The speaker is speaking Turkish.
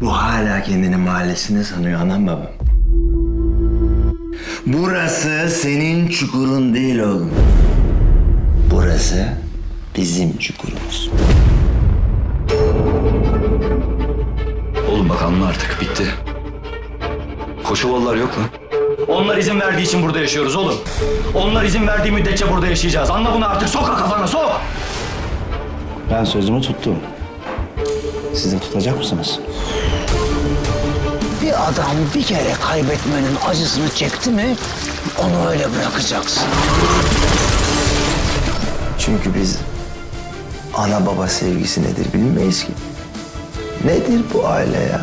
Bu hala kendini mahallesinde sanıyor anam babam. Burası senin çukurun değil oğlum. Burası bizim çukurumuz. Oğlum bak anla artık bitti. Koşovalılar yok lan. Onlar izin verdiği için burada yaşıyoruz oğlum. Onlar izin verdiği müddetçe burada yaşayacağız. Anla bunu artık. Sok kafana sok. Ben sözümü tuttum. Siz de tutacak mısınız? Bir adam bir kere kaybetmenin acısını çekti mi onu öyle bırakacaksın. Çünkü biz ana baba sevgisi nedir bilmeyiz ki. Nedir bu aile ya?